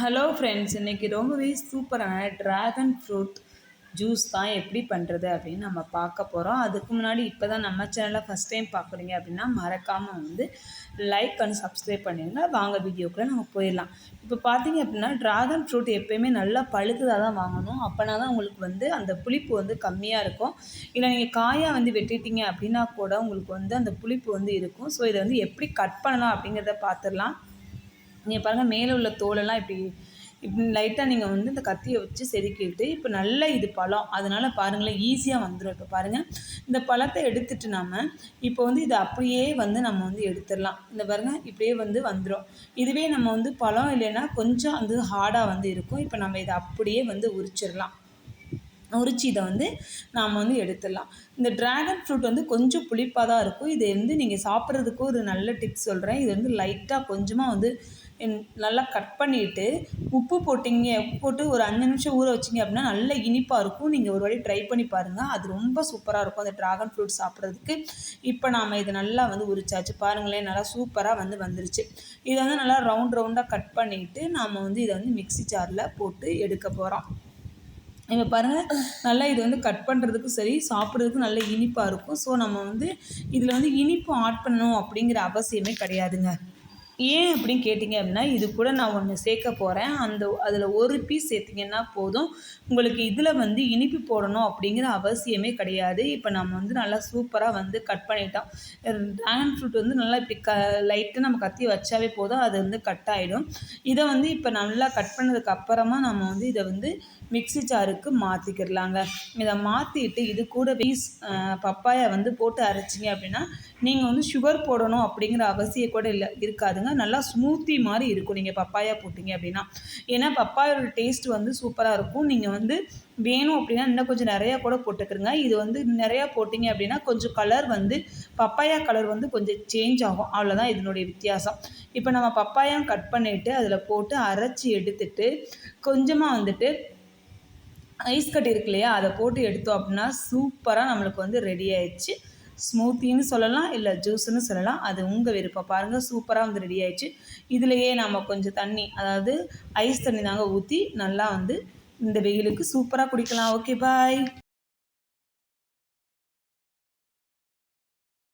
Hello friends இன்றைக்கி ரொம்பவே சூப்பரான ட்ராகன் ஃப்ரூட் ஜூஸ் தான் எப்படி பண்ணுறது அப்படின்னு நம்ம பார்க்க போகிறோம் அதுக்கு முன்னாடி இப்போ தான் நம்ம சேனலை ஃபஸ்ட் டைம் பார்க்குறீங்க அப்படின்னா மறக்காமல் வந்து லைக் அண்ட் சப்ஸ்கிரைப் பண்ணிடுங்க. வாங்க வீடியோக்குள்ளே நம்ம போயிடலாம். இப்போ பார்த்தீங்க அப்படின்னா ட்ராகன் ஃப்ரூட் எப்போயுமே நல்லா பழுத்ததாக தான் வாங்கணும். அப்போனா தான் உங்களுக்கு வந்து அந்த புளிப்பு வந்து கம்மியாக இருக்கும். இல்லை நீங்கள் காயாக வந்து வெட்டிட்டீங்க அப்படின்னா கூட உங்களுக்கு வந்து அந்த புளிப்பு வந்து இருக்கும். ஸோ இதை வந்து எப்படி கட் பண்ணலாம் அப்படிங்கிறத பார்த்துடலாம் நீங்கள் பாருங்கள் மேலே உள்ள தோலெல்லாம் இப்படி இப்படி லைட்டாக நீங்கள் வந்து இந்த கத்தியை வச்சு செதுக்கிட்டு இப்போ நல்ல இது பழம். அதனால் பாருங்களேன் ஈஸியாக வந்துடும் இப்போ பாருங்கள் இந்த பழத்தை எடுத்துட்டு நாம் இப்போ வந்து இதை அப்படியே வந்து நம்ம வந்து எடுத்துடலாம். இந்த பாருங்கள் இப்படியே வந்து வந்துடும் இதுவே நம்ம வந்து பழம் இல்லைன்னா கொஞ்சம் வந்து ஹார்டாக வந்து இருக்கும். இப்போ நம்ம இதை அப்படியே வந்து உரிச்சிடலாம். உரிச்சி இதை வந்து நாம் வந்து எடுத்துடலாம். இந்த ட்ராகன் ஃப்ரூட் வந்து கொஞ்சம் புளிப்பாக தான் இருக்கும். இதை வந்து நீங்கள் சாப்பிட்றதுக்கு ஒரு நல்ல டிப்ஸ் சொல்கிறேன் இது வந்து லைட்டாக கொஞ்சமாக வந்து நல்லா கட் பண்ணிவிட்டு உப்பு போட்டிங்க உப்பு போட்டு ஒரு அஞ்சு நிமிஷம் ஊற வச்சிங்க அப்படின்னா நல்ல இனிப்பாக இருக்கும். நீங்கள் ஒரு வாட்டி ட்ரை பண்ணி பாருங்கள் அது ரொம்ப சூப்பராக இருக்கும் அந்த ட்ராகன் ஃப்ரூட் சாப்பிட்றதுக்கு. இப்போ நாம் இதை நல்லா வந்து உரிச்சாச்சு. பாருங்களேன் நல்லா சூப்பராக வந்து வந்துருச்சு. இதை வந்து நல்லா ரவுண்ட் ரவுண்டாக கட் பண்ணிவிட்டு நாம் வந்து இதை வந்து மிக்சி ஜாரில் போட்டு எடுக்க போகிறோம் இப்போ பாருங்கள் நல்லா இது வந்து கட் பண்ணுறதுக்கும் சரி சாப்பிட்றதுக்கும் நல்ல இனிப்பாக இருக்கும். ஸோ நம்ம வந்து இதில் வந்து இனிப்பு ஆட் பண்ணணும் அப்படிங்கிற அவசியமே கிடையாதுங்க. ஏன் அப்படின்னு கேட்டிங்க அப்படின்னா இது கூட நான் ஒன்று சேர்க்க போகிறேன் அந்த அதில் ஒரு பீஸ் சேர்த்திங்கன்னா போதும். உங்களுக்கு இதில் வந்து இனிப்பு போடணும் அப்படிங்கிற அவசியமே கிடையாது. இப்போ நம்ம வந்து நல்லா சூப்பராக வந்து கட் பண்ணிட்டோம். ட்ராகன் ஃப்ரூட் வந்து நல்லா இப்படி க லைட்டாக நம்ம கத்தி வச்சாவே போதும். அது வந்து கட் ஆகிடும் இதை வந்து இப்போ நல்லா கட் பண்ணதுக்கு அப்புறமா நம்ம வந்து இதை வந்து மிக்சி ஜாருக்கு மாற்றிக்கிடலாங்க இதை மாற்றிட்டு இது கூட பீஸ் பப்பாயை வந்து போட்டு அரைச்சிங்க அப்படின்னா நீங்கள் வந்து சுகர் போடணும் அப்படிங்கிற அவசியம் கூட இல்லை இருக்காதுங்க. நல்லா ஸ்மூத்தி மாதிரி இருக்கும். நீங்கள் பப்பாயா போட்டிங்க அப்படின்னா. ஏன்னா பப்பாயோட டேஸ்ட் வந்து சூப்பராக இருக்கும். நீங்கள் வந்து வேணும் அப்படின்னா இன்னும் கொஞ்சம் நிறையா கூட போட்டுக்கிறங்க இது வந்து நிறையா போட்டிங்க அப்படின்னா கொஞ்சம் கலர் வந்து பப்பாயா கலர் வந்து கொஞ்சம் சேஞ்ச் ஆகும். அவ்வளோதான் இதனுடைய வித்தியாசம். இப்போ நம்ம பப்பாயம் கட் பண்ணிவிட்டு அதில் போட்டு அரைச்சி எடுத்துட்டு கொஞ்சமாக வந்துட்டு ஐஸ் கட்டி இருக்கு இல்லையா? அதை போட்டு எடுத்தோம் அப்படின்னா சூப்பராக நம்மளுக்கு வந்து ரெடி ஆயிடுச்சு. ஸ்மூத்தின்னு சொல்லலாம் இல்லை ஜூஸுன்னு சொல்லலாம். அது உங்கள் விருப்பம். பாருங்கள் சூப்பராக வந்து ரெடி ஆயிடுச்சு. இதுலேயே நம்ம கொஞ்சம் தண்ணி அதாவது ஐஸ் தண்ணி தாங்க ஊற்றி நல்லா வந்து இந்த வெயிலுக்கு சூப்பராக குடிக்கலாம். Okay bye